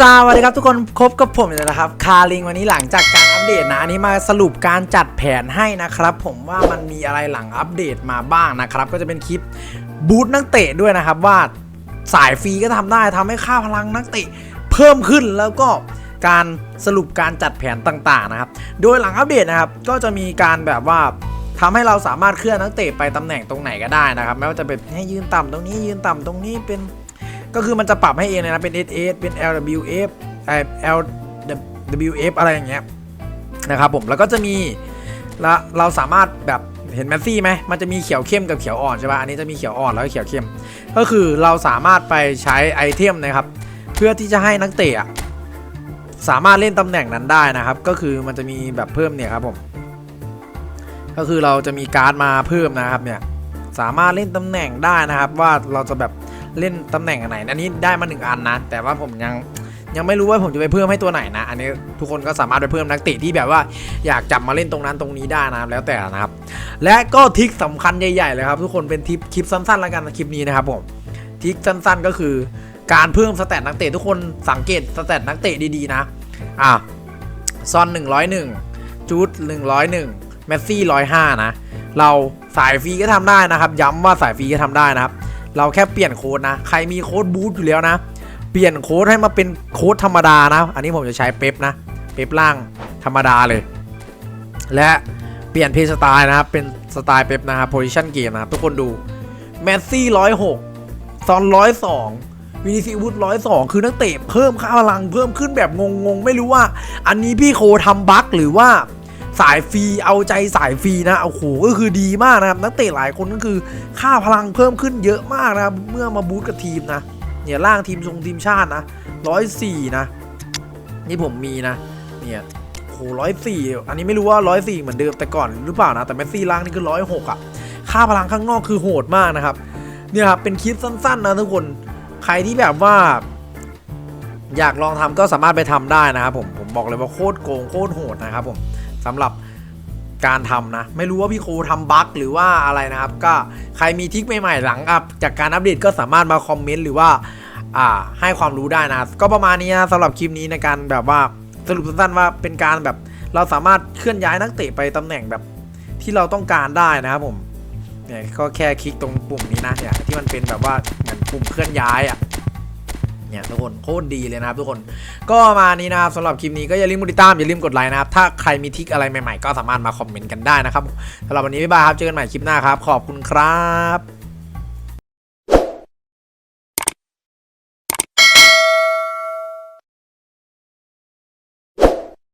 สวัสดีครับทุกคนพบกับผมเลยนะครับ คาริงวันนี้หลังจากการอัปเดตนะอันนี้มาสรุปการจัดแผนให้นะครับ ผมว่ามันมีอะไรหลังอัปเดตมาบ้างนะครับ ก็จะเป็นคลิปบูทนักเตะด้วยนะครับ ว่าสายฟรีก็ทำได้ทำให้ค่าพลังนักเตะเพิ่มขึ้นแล้วก็การสรุปการจัดแผนต่างๆนะครับ โดยหลังอัปเดตนะครับ ก็จะมีการแบบว่าทำให้เราสามารถเคลื่อนนักเตะไปตำแหน่งตรงไหนก็ได้นะครับ ไม่ว่าจะเป็นให้ยืนต่ำตรงนี้ยืนต่ำตรงนี้เป็น ก็คือมันจะปรับให้เองเลยนะ เป็น SS เป็น LWF เอ่อ LWF อะไรอย่างเงี้ยนะครับผมแล้วก็จะมีแล้วเราสามารถแบบเห็นแมสซี่ไหมมันจะมีเขียวเข้มกับเขียวอ่อนใช่ป่ะอันนี้จะมีเขียวอ่อนแล้วก็เขียวเข้ม ก็คือเราสามารถไปใช้ไอเทมนะครับ เพื่อที่จะให้นักเตะสามารถเล่นตำแหน่งนั้นได้นะครับ ก็คือมันจะมีแบบเพิ่มเนี่ยครับผมก็คือเราจะมีการ์ดมาเพิ่มนะครับเนี่ยสามารถเล่นตำแหน่งได้นะครับ ว่าเราจะแบบ เล่นตำแหน่งอันไหน อันนี้ได้มาหนึ่งอันนะ แต่ว่าผมยังยังไม่รู้ว่าผมจะไปเพิ่มให้ตัวไหนนะ อันนี้ทุกคนก็สามารถไปเพิ่มนักเตะที่แบบว่าอยากจับมาเล่นตรงนั้นตรงนี้ได้นะแล้วแต่นะครับ และก็ทิกสำคัญใหญ่ๆเลยครับ ทุกคนเป็นทิปคลิปสั้นๆแล้วกันคลิปนี้นะครับผมทิกสั้นๆก็คือการเพิ่มสแตทนักเตะทุกคนสังเกตสแตทนักเตะดีๆนะอะซอน 101 จูด 101 แมสซี่ 105 นะ เราสายฟรีก็ทำได้นะครับ ย้ำว่าสายฟรีก็ทำได้นะครับ เราแค่เปลี่ยนโค้ดนะ ใครมีโค้ดบูทอยู่แล้วนะ เปลี่ยนโค้ดให้มาเป็นโค้ดธรรมดานะ อันนี้ผมจะใช้เป๊ปนะ เป๊ปล่างธรรมดาเลย และเปลี่ยนเพย์สไตล์นะครับ เป็นสไตล์เป๊ปนะครับโพซิชันเกมนะครับทุกคนดู แมสซี่ร้อยหกซอนร้อยสองวินิซิวุฒร้อยสองคือนักเตะเพิ่มค่าพลังเพิ่มขึ้นแบบงงๆ ไม่รู้ว่า อันนี้พี่โคทำบั๊กหรือว่า สายฟรีเอาใจสายฟรีนะโอ้โหก็คือดีมากนะครับนักเตะหลายคนก็คือค่าพลังเพิ่มขึ้นเยอะมากนะครับเมื่อมาบูตกับทีมนะเนี่ยร่างทีมทรงทีมชาตินะร้อยสี่นะนี่ผมมีนะเนี่ยโหร้อยสี่อันนี้ไม่รู้ว่าร้อยสี่เหมือนเดิมแต่ก่อนหรือเปล่านะแต่แมสซี่ร่างนี่คือร้อยหกอะค่าพลังข้างนอกคือโหดมากนะครับเนี่ยครับเป็นคลิปสั้น ๆ นะทุกคนใครที่แบบว่าอยากลองทำก็สามารถไปทำได้นะครับผมผมบอกเลยว่าโคตรโกงโคตรโหดนะครับผม สำหรับการทำนะ ไม่รู้ว่าพี่โคทำบั๊กหรือว่าอะไรนะครับ ก็ใครมีทิคใหม่ๆหลังอัพจากการอัปเดตก็สามารถมาคอมเมนต์หรือว่าอ่าให้ความรู้ได้นะ ก็ประมาณนี้นะสำหรับคลิปนี้ในการแบบว่าสรุปสั้นๆว่าเป็นการแบบเราสามารถเคลื่อนย้ายนักเตะไปตำแหน่งแบบที่เราต้องการได้นะครับผมเนี่ยก็แค่คลิกตรงปุ่มนี้นะเนี่ยที่มันเป็นแบบว่าเหมือนปุ่มเคลื่อนย้ายอะ เนี่ยทุกคนโคตรดีเลยนะครับทุกคนก็มานี้นะครับสำหรับคลิปนี้ก็อย่าลืมกดติดตามอย่าลืมกดไลค์นะครับถ้าใครมีทิคอะไรใหม่ๆ ก็สามารถมาคอมเมนต์กันได้นะครับสำหรับวันนี้บ๊ายบายครับเจอกันใหม่คลิปหน้าครับ ขอบคุณครับ